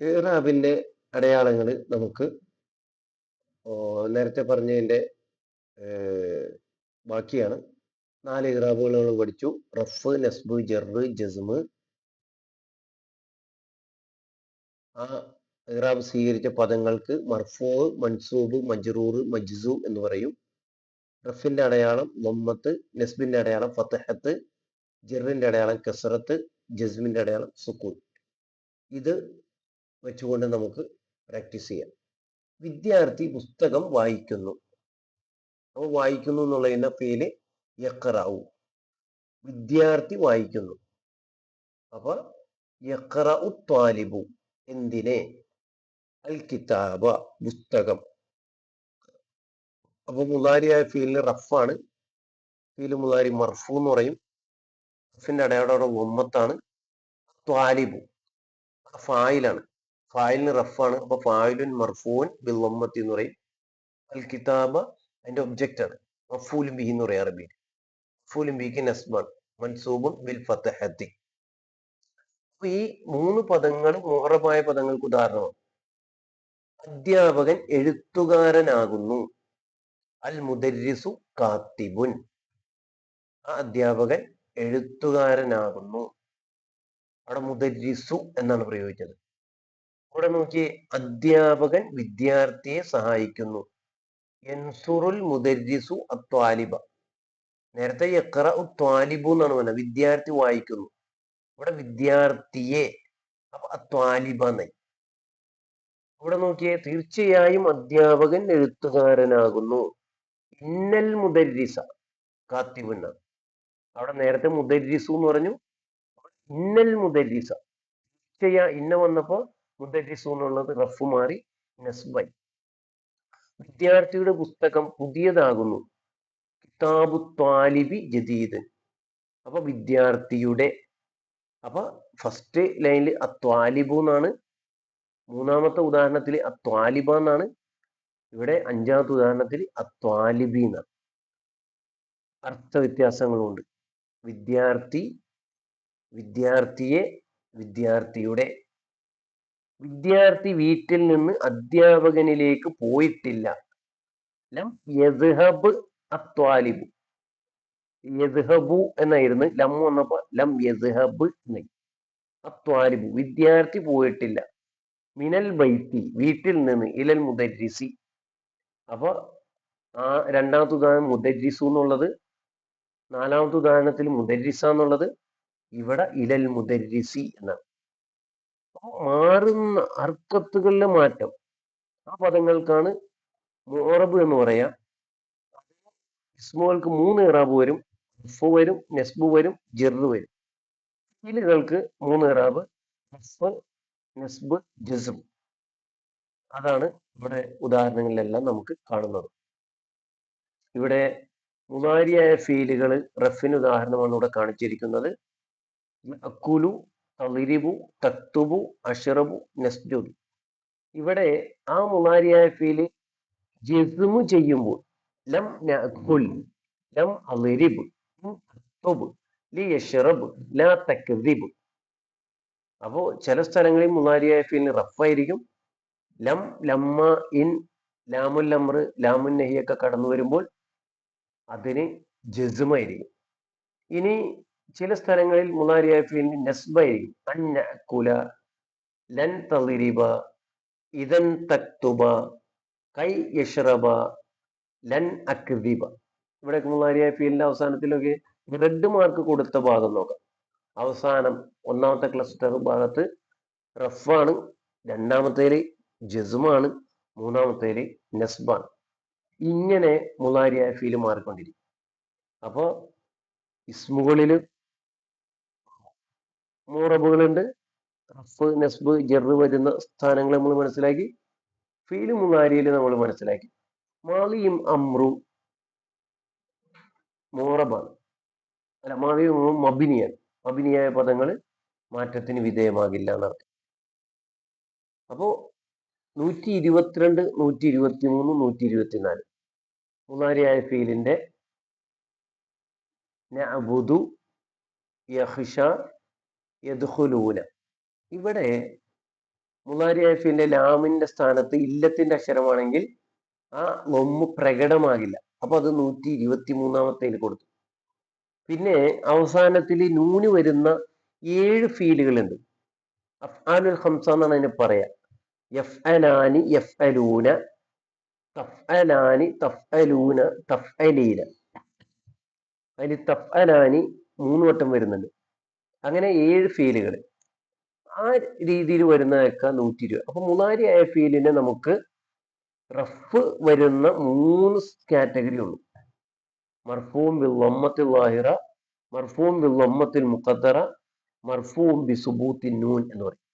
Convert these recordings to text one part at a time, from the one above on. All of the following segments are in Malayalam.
ഇറാബിന്റെ അടയാളങ്ങൾ നമുക്ക് നേരത്തെ പറഞ്ഞതിന്റെ ബാക്കിയാണ്. നാല് ഇറാബുകൾ നമ്മൾ പഠിച്ചു. റഫ് നസ്ബ് ജറ് ജസ്മ്. ആ ഇറാബ് സ്വീകരിച്ച പദങ്ങൾക്ക് മർഫോ മൻസൂബ് മജ്റൂർ മജ്സൂ എന്ന് പറയും. റഫിന്റെ അടയാളം ലൊമ്മത്ത് നസ്ബിന്റെ അടയാളം ഫത്തഹത്ത് ജെറിന്റെ അടയാളം കസറത്ത് ജസ്മിന്റെ അടയാളം സുക്കൂൻ ഇത് വെച്ചുകൊണ്ട് നമുക്ക് പ്രാക്ടീസ് ചെയ്യാം. വിദ്യാർത്ഥി പുസ്തകം വായിക്കുന്നു. അപ്പോൾ വായിക്കുന്നു എന്നുള്ളതിന്റെ പേര് യക്കറാവു വിദ്യാർത്ഥി വായിക്കുന്നു. അപ്പൊ യക്കറു ത്വാലിബു. എന്തിനെ? അൽ കിതാബ പുസ്തകം. അപ്പൊ മുലാരിയായ ഫീലിന് റഫാണ്. ഫീൽ മുലാരി മർഫു എന്ന് പറയും. റഫിന്റെ അടയാളം ഒമ്മത്താണ് ത്വാലിബു. ഫായിലാണ്. ഫായിലിന് റഫാണ് അപ്പൊ ഫായിലുൻ മർഫൂൻ ബിൽ ഒമ്മത്തി എന്ന് പറയും. അൽ കിതാബ അതിന്റെ ഒബ്ജക്റ്റ് ആണ്. മഫൂലും ബി എന്ന് പറയും അറബിയിൽ. മഫൂലും ബിക്ക് നസ്ബാൻ മൻസൂബുൻ ബിൽ ഫത്തഹത്തി അപ്പൊ ഈ മൂന്ന് പദങ്ങൾ മുഹറമായ പദങ്ങൾക്ക് ഉദാഹരണമാണ്. അധ്യാപകൻ എഴുത്തുകാരനാകുന്നു. അൽ മുദരിസു കാത്തിബുൻ. ആ അധ്യാപകൻ എഴുത്തുകാരനാകുന്നു. അവിടെ മുദരിസു എന്നാണ് പ്രയോഗിച്ചത്. അവിടെ നോക്കിയേ അധ്യാപകൻ വിദ്യാർത്ഥിയെ സഹായിക്കുന്നു. എൻസുറുൽ മുദരിസു അത്വാലിബ നേരത്തെ യക്ര ഉത്വാലിബു എന്നാണ് പറഞ്ഞത്. വിദ്യാർത്ഥി വായിക്കുന്നു. ഇവിടെ വിദ്യാർത്ഥിയെ അപ്പൊ അത്വാലിബ എന്നായി. ഇവിടെ നോക്കിയേ തീർച്ചയായും അധ്യാപകൻ എഴുത്തുകാരനാകുന്നു. ഇന്നൽ മുദരിസ കാത്തിബുന്ന അവിടെ നേരത്തെ മുദരിസു എന്ന് പറഞ്ഞു. ഇന്നൽ മുദരിസ. ചെയ്യാ ഇന്ന വന്നപ്പോ മുദരിസു എന്നുള്ളത് റഫ് മാറി നസ്ബായി. വിദ്യാർത്ഥിയുടെ പുസ്തകം പുതിയതാകുന്നു. കിതാബു ത്വാലിബി ജദീദ്. അപ്പൊ വിദ്യാർത്ഥിയുടെ അപ്പൊ ഫസ്റ്റ് ലൈനിൽ അത്വാലിബു എന്നാണ്. മൂന്നാമത്തെ ഉദാഹരണത്തിൽ അത്വാലിബ എന്നാണ്. ഇവിടെ അഞ്ചാമത്തെ ഉദാഹരണത്തിൽ അത്വാലിബി എന്നാണ്. അർത്ഥ വ്യത്യാസങ്ങളുണ്ട് വിദ്യാർത്ഥി വിദ്യാർത്ഥിയെ വിദ്യാർത്ഥിയുടെ വിദ്യാർത്ഥി വീട്ടിൽ നിന്ന് അധ്യാപകനിലേക്ക് പോയിട്ടില്ല. ലം അത്വാലിബു. എന്നായിരുന്നു ലം വന്നപ്പോ ലം യദ്ഹബ് അത്വാലിബു. വിദ്യാർത്ഥി പോയിട്ടില്ല. മിനൽ ബൈത്തി. വീട്ടിൽ നിന്ന് ഇലൽ മുദരിസി. അപ്പൊ ആ രണ്ടാമത്തെ ഉദാഹരണം മുദരിസു എന്നുള്ളത് നാലാമത്തെ ഉദാഹരണത്തിൽ മുദരിസ എന്നുള്ളത് ഇവിടെ ഇലൽ മുദരിസി എന്നാണ്. മാറുന്ന അർക്കത്തുകളിലെ മാറ്റം. ആ പദങ്ങൾക്കാണ് മോറബ് എന്ന് പറയാ. ഇസ്മുകൾക്ക് മൂന്ന് ഇറാബ് വരും ഫു വരും നെസ്ബു വരും ജെറ് വരും. ഫീലുകൾക്ക് മൂന്ന് ഇറാബ് നസ്ബ് നസ്ബ് ജസ്ം അതാണ് ഇവിടെ ഉദാഹരണങ്ങളിലെല്ലാം നമുക്ക് കാണുന്നത്. ഇവിടെ മുതാരിയായ ഫീലുകൾ റഫിന് ഉദാഹരണമാണ് ഇവിടെ കാണിച്ചിരിക്കുന്നത്. അക്കുലു തളിരിബു തത്തുബു അഷറബു നസ്ജുദു. ഇവിടെ ആ മുതാരിയായ ഫീൽ ജസ്മു ചെയ്യുമ്പോൾ ലം നഅക്കുൽ ലം അളിരിബ് ലി യഷറബ് ലാ തക്ദിബ്. അപ്പോ ചില സ്ഥലങ്ങളിൽ മുതാരിയായ ഫീലിന് റഫായിരിക്കും. ലം ലമ്മ ഇൻ ലാമുൽ അമ്ര ലാമുൻ നഹിയൊക്കെ കടന്നു വരുമ്പോൾ അതിന് ജസ്മായിരിക്കും. ഇനി ചില സ്ഥലങ്ങളിൽ മുതാരിയായ ഫീലിന് നസ്ബായിരിക്കും കുല ലൻ തളിരിബ ഇതൻ തക്തുബ കൈ യഷറബ ലൻ അക്ദിബ ഇവിടെ മുതാരിയായ ഫീലിന്റെ അവസാനത്തിലൊക്കെ റെഡ് മാർക്ക് കൊടുത്ത ഭാഗം നോക്കാം. അവസാനം ഒന്നാമത്തെ ക്ലസ്റ്റർ ഭാഗത്ത് റഫാണ് രണ്ടാമത്തേൽ ജസ്മാണ് മൂന്നാമത്തേൽ നസ്ബാണ്. ഇങ്ങനെ മുളാരിയായ ഫീൽ മാറിക്കൊണ്ടിരിക്കും. അപ്പോൾ ഇസ്മുകളിൽ മൂറബുകളുണ്ട്. റഫ് നസ്ബ് ജെറ് വരുന്ന സ്ഥാനങ്ങൾ നമ്മൾ മനസ്സിലാക്കി. ഫീൽ മുളാരിയിൽ നമ്മൾ മനസ്സിലാക്കി. മാളിയും അമ്രു മൂറബാണ്. അല്ല മാളിയും മബിനിയൻ മബിനിയായ പദങ്ങൾ മാറ്റത്തിന് വിധേയമാകില്ല എന്നർത്ഥം. അപ്പോ നൂറ്റി ഇരുപത്തിരണ്ട് നൂറ്റി ഇരുപത്തി മൂന്ന് നൂറ്റി ഇരുപത്തിനാല് മൂന്നാരിയായ ഫീലിന്റെ ഇവിടെ മൂന്നാരിയായ ഫീലിന്റെ ലാമിന്റെ സ്ഥാനത്ത് ഇല്ലത്തിന്റെ അക്ഷരമാണെങ്കിൽ ആ ലൊമ്മ് പ്രകടമാകില്ല. അപ്പൊ അത് നൂറ്റി ഇരുപത്തി മൂന്നാമത്തേൽ കൊടുത്തു. പിന്നെ അവസാനത്തിൽ നൂന് വരുന്ന ഏഴ് ഫീലുകളുണ്ട്. അഫ്ആലുൽ ഹംസ എന്നാണ് അതിനെ പറയാ. എഫ് അനാനി എഫ് അലൂന അതിൽ തഫ് അലാനി മൂന്ന് വട്ടം വരുന്നുണ്ട്. അങ്ങനെ ഏഴ് ഫീലുകൾ ആ രീതിയിൽ വരുന്നതൊക്കെ നൂറ്റി ഇരുപത് അപ്പൊ ആയ ഫീലിനെ നമുക്ക് റഫ് വരുന്ന മൂന്ന് കാറ്റഗറി ഉള്ളൂ. മർഫൂം ബിൽ വമ്മത്തിൽ വാഹിറ മർഫൂം ബിൽ വമ്മത്തിൽ മുഖത്തറ മർഫൂം ബി സുബൂത്തിൻ നൂൻ എന്ന് പറയും.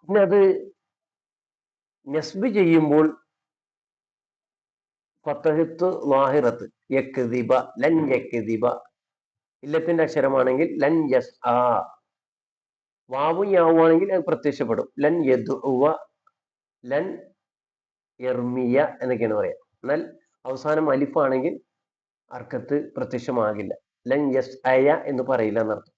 പിന്നെ അത് നെസ്ബ് ചെയ്യുമ്പോൾ ഫത്തഹത്ത് വാഹിറത്ത്. യക്തിബ ലൻ യക്തിബ ഇല്ലത്തിന്റെ അക്ഷരമാണെങ്കിൽ ലൻ യസ് ആ. വാവും യാവുവാണെങ്കിൽ അത് പ്രത്യക്ഷപ്പെടും. ലൻ യദുവ ലൻ എർമിയ എന്നൊക്കെയാണ് പറയാം. എന്നാൽ അവസാനം അലിഫാണെങ്കിൽ അർക്കത്ത് പ്രത്യക്ഷമാകില്ല. ലൻ യസ് അയ എന്ന് പറയില്ല എന്നർത്ഥം.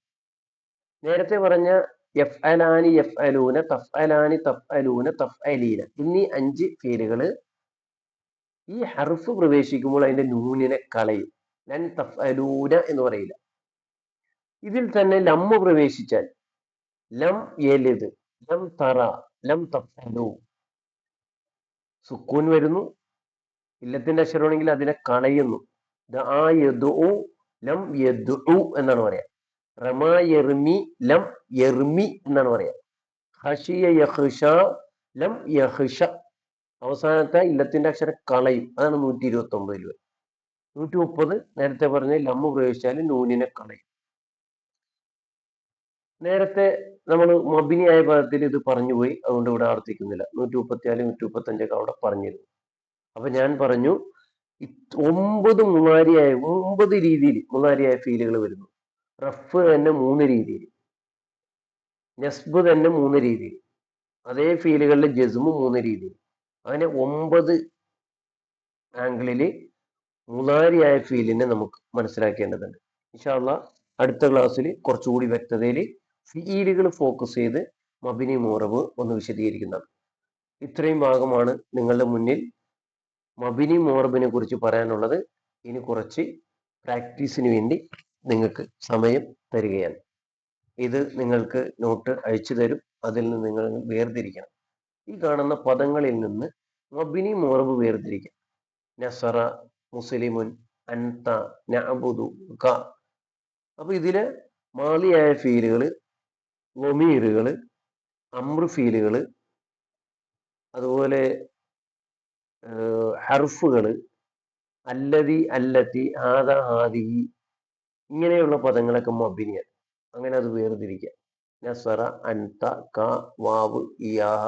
നേരത്തെ പറഞ്ഞ എഫ് അലാനി എഫ് അലൂന തഫ് അലാനി തഫ് അലൂന തഫ് അലീന എന്നീ അഞ്ച് പേരുകൾ ഈ ഹർഫ് പ്രവേശിക്കുമ്പോൾ അതിന്റെ നൂനിനെ കളയും. ലൻ തഫലൂന എന്ന് പറയില്ല. ഇതിൽ തന്നെ ലമ്മ പ്രവേശിച്ചാൽ ലം എലിത് ലം തറ ലം തഫലു സുക്കൂൻ വരുന്നു. ഇല്ലത്തിന്റെ അക്ഷരമാണെങ്കിൽ അതിനെ കളയുന്നു. യദു ലം യദു എന്നാണ് പറയാ. റമ യർമി ലം യർമി എന്നാണ് പറയാ. ഹഷിയ യഹ്ഷ ലം യഹ്ഷ. അവസാനത്തെ ഇല്ലത്തിന്റെ അക്ഷരം കളയും. അതാണ് നൂറ്റി ഇരുപത്തി ഒമ്പതിൽ വരും. നൂറ്റി മുപ്പത് നേരത്തെ പറഞ്ഞ ലമ്മ പ്രവേശിച്ചാൽ നൂനിനെ കളയും. നേരത്തെ നമ്മൾ മബിനിയായ പദത്തിൽ ഇത് പറഞ്ഞു പോയി. അതുകൊണ്ട് ഇവിടെ ആവർത്തിക്കുന്നില്ല. നൂറ്റി മുപ്പത്തിനാല് നൂറ്റി മുപ്പത്തി അഞ്ചൊക്കെ അവിടെ പറഞ്ഞിരുന്നു. അപ്പൊ ഞാൻ പറഞ്ഞു ഒമ്പത് മുളാരിയായ ഒമ്പത് രീതിയിൽ മുളാരിയായ ഫീലുകൾ വരുന്നു. റഫ് തന്നെ മൂന്ന് രീതിയിൽ നസ്ബ് തന്നെ മൂന്ന് രീതിയിൽ അതേ ഫീലുകളിൽ ജസ്മു മൂന്ന് രീതിയിൽ അങ്ങനെ ഒമ്പത് ആംഗിളിൽ മൂന്നാരിയായ ഫീലിനെ നമുക്ക് മനസ്സിലാക്കേണ്ടതുണ്ട്. ഇൻഷാല്ല അടുത്ത ക്ലാസ്സിൽ കുറച്ചുകൂടി വ്യക്തതയിൽ ഫീലുകൾ ഫോക്കസ് ചെയ്ത് മബിനി മോറബ് ഒന്ന് വിശദീകരിക്കുന്നതാണ്. ഇത്രയും ഭാഗമാണ് നിങ്ങളുടെ മുന്നിൽ മബിനി മോറബിനെ കുറിച്ച് പറയാനുള്ളത്. ഇനി കുറച്ച് പ്രാക്ടീസിന് വേണ്ടി നിങ്ങൾക്ക് സമയം തരികയാണ്. ഇത് നിങ്ങൾക്ക് നോട്ട് അയച്ചു തരും. അതിൽ നിന്ന് നിങ്ങൾ വേർതിരിക്കണം. ഈ കാണുന്ന പദങ്ങളിൽ നിന്ന് മബിനി മോറബ് വേർതിരിക്കാം. നസറ മുസ്ലിമുൻ അൻത നബുദു ക അപ്പൊ ഇതിലെ മാളിയായ ഫീലുകൾ ഒമീറുകൾ അമ്ര ഫീലുകൾ അതുപോലെ ഹർഫുകൾ അല്ലതി അല്ലത്തി ആദ ആദി ഇങ്ങനെയുള്ള പദങ്ങളൊക്കെ മബിനിയാണ് അങ്ങനെ അത് വേർതിരിക്കാം. നസറ അൻത ക വാവ് ഇയാഹ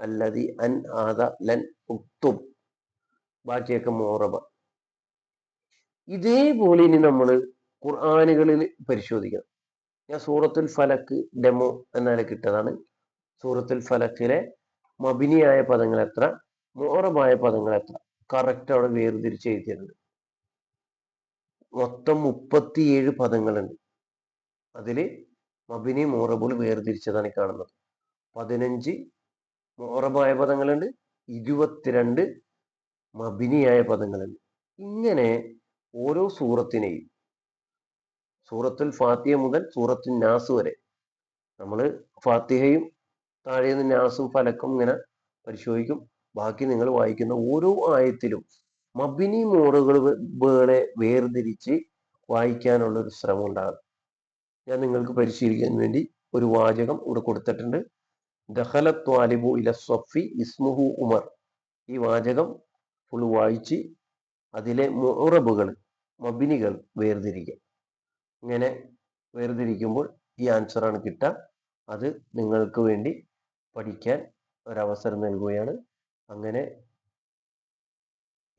അല്ലതി അൻ ആദ ലൻ ഉക്തും ബാക്കിയൊക്കെ മോറബ. ഇതേപോലെ ഇനി നമ്മൾ ഖുർആാനുകളിൽ പരിശോധിക്കണം. ഞാൻ സൂറത്തുൽ ഫലക്ക് ഡെമോ എന്നാലും കിട്ടതാണ് സൂറത്തുൽ ഫലക്കിലെ മബിനിയായ പദങ്ങൾ എത്ര? മോറബായ പദങ്ങൾ എത്ര? കറക്റ്റ് അവിടെ വേർതിരിച്ച് എഴുതിയിട്ടുണ്ട്. മൊത്തം മുപ്പത്തിയേഴ് പദങ്ങളുണ്ട്. അതിൽ മബിനി മോറബുൾ വേർതിരിച്ചതാണ് കാണുന്നത്. പതിനഞ്ച് മോറബായ പദങ്ങളുണ്ട്. ഇരുപത്തിരണ്ട് മബിനിയായ പദങ്ങളുണ്ട്. ഇങ്ങനെ ഓരോ സൂറത്തിനെയും സൂറത്തുൽ ഫാത്തിഹ മുതൽ സൂറത്തുൽ നാസ് വരെ നമ്മൾ ഫാത്തിഹയും താഴെ നിന്ന് നാസും ഫലക്കും ഇങ്ങനെ പരിശോധിക്കും. ബാക്കി നിങ്ങൾ വായിക്കുന്ന ഓരോ ആയത്തിലും മബിനി മോറുകളെ വേർതിരിച്ച് വായിക്കാനുള്ള ഒരു ശ്രമം ഉണ്ടാകും. ഞാൻ നിങ്ങൾക്ക് പരിശീലിക്കാൻ വേണ്ടി ഒരു വാചകം ഇവിടെ കൊടുത്തിട്ടുണ്ട്. ഇസ്മുഹു ഉമർ. ഈ വാചകം ഫുൾ വായിച്ച് അതിലെ മുറബുകൾ മബിനികൾ വേർതിരിക്കുക. ഇങ്ങനെ വേർതിരിക്കുമ്പോൾ ഈ ആൻസറാണ് കിട്ടുക. അത് നിങ്ങൾക്ക് വേണ്ടി പഠിക്കാൻ ഒരവസരം നൽകുകയാണ്. അങ്ങനെ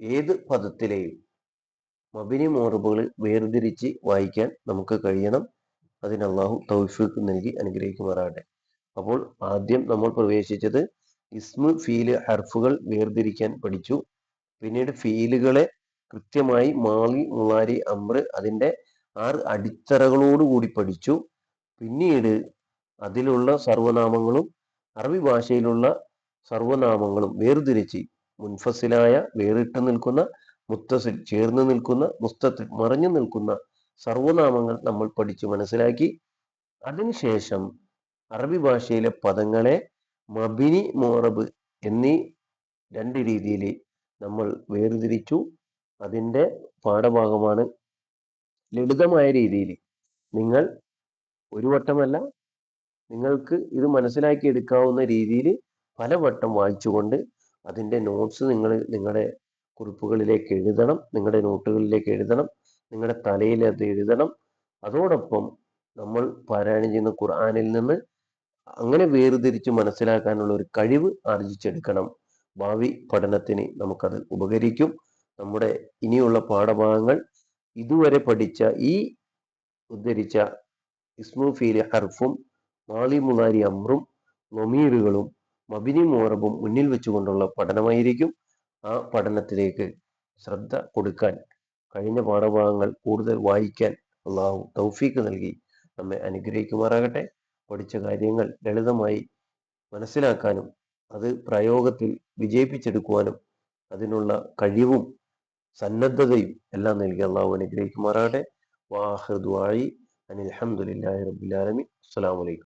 ഏത് പദത്തിലെയും മബിനി മോറബുകൾ വേർതിരിച്ച് വായിക്കാൻ നമുക്ക് കഴിയണം. അതിന് അള്ളാഹു തൗഫീഖ് നൽകി അനുഗ്രഹിക്കുമാറാകട്ടെ. അപ്പോൾ ആദ്യം നമ്മൾ പ്രവേശിച്ചത് ഇസ്മു ഫീൽ ഹർഫുകൾ വേർതിരിക്കാൻ പഠിച്ചു. പിന്നീട് ഫീലുകളെ കൃത്യമായി മാളി മുളാരി അമ്ര അതിന്റെ ആറ് അടിത്തറകളോടുകൂടി പഠിച്ചു. പിന്നീട് അതിലുള്ള സർവനാമങ്ങളും അറബി ഭാഷയിലുള്ള സർവനാമങ്ങളും വേർതിരിച്ച് മുൻഫസിലായ വേറിട്ട് നിൽക്കുന്ന മുത്തസിൽ ചേർന്ന് നിൽക്കുന്ന മുസ്തത്തിൽ മറിഞ്ഞു നിൽക്കുന്ന സർവനാമങ്ങൾ നമ്മൾ പഠിച്ചു മനസ്സിലാക്കി. അതിനുശേഷം അറബി ഭാഷയിലെ പദങ്ങളെ മബിനി മോറബ് എന്നീ രണ്ട് രീതിയിൽ നമ്മൾ വേർതിരിച്ചു. അതിന്റെ പാഠഭാഗമാണ് ലളിതമായ രീതിയിൽ നിങ്ങൾ ഒരു വട്ടമല്ല നിങ്ങൾക്ക് ഇത് മനസ്സിലാക്കി എടുക്കാവുന്ന രീതിയിൽ പല പലവട്ടം വായിച്ചുകൊണ്ട് അതിന്റെ നോട്ട്സ് നിങ്ങൾ നിങ്ങളുടെ കുറിപ്പുകളിലേക്ക് എഴുതണം നിങ്ങളുടെ നോട്ടുകളിലേക്ക് എഴുതണം നിങ്ങളുടെ തലയിൽ അത് എഴുതണം. അതോടൊപ്പം നമ്മൾ പാരായണം ചെയ്യുന്ന ഖുർആാനിൽ നിന്ന് അങ്ങനെ വേർതിരിച്ച് മനസ്സിലാക്കാനുള്ള ഒരു കഴിവ് ആർജിച്ചെടുക്കണം. ഭാവി പഠനത്തിന് നമുക്കത് ഉപകരിക്കും. നമ്മുടെ ഇനിയുള്ള പാഠഭാഗങ്ങൾ ഇതുവരെ പഠിച്ച ഈ ഉദ്ധരിച്ച ഇസ്മു ഫീലി ഹർഫും മാളി മുലാരി അമ്രും നൊമീറുകളും മബിനി മോറബും മുന്നിൽ വെച്ചുകൊണ്ടുള്ള പഠനമായിരിക്കും ആ പഠനത്തിലേക്ക് ശ്രദ്ധ കൊടുക്കാൻ കഴിഞ്ഞ പാഠഭാഗങ്ങൾ കൂടുതൽ വായിക്കാൻ അള്ളാഹു തൗഫീക്ക് നൽകി. നമ്മെ അനുഗ്രഹിക്കുമാറാകട്ടെ. പഠിച്ച കാര്യങ്ങൾ ലളിതമായി മനസ്സിലാക്കാനും അത് പ്രയോഗത്തിൽ വിജയിപ്പിച്ചെടുക്കുവാനും അതിനുള്ള കഴിവും സന്നദ്ധതയും എല്ലാം നൽകി അള്ളാഹു അനുഗ്രഹിക്കുമാറാകട്ടെ. വാഹൃദ്വായി അനിൽ അഹമ്മദില്ലാഹി റബുലാലമി അസ്സാം വലൈക്കും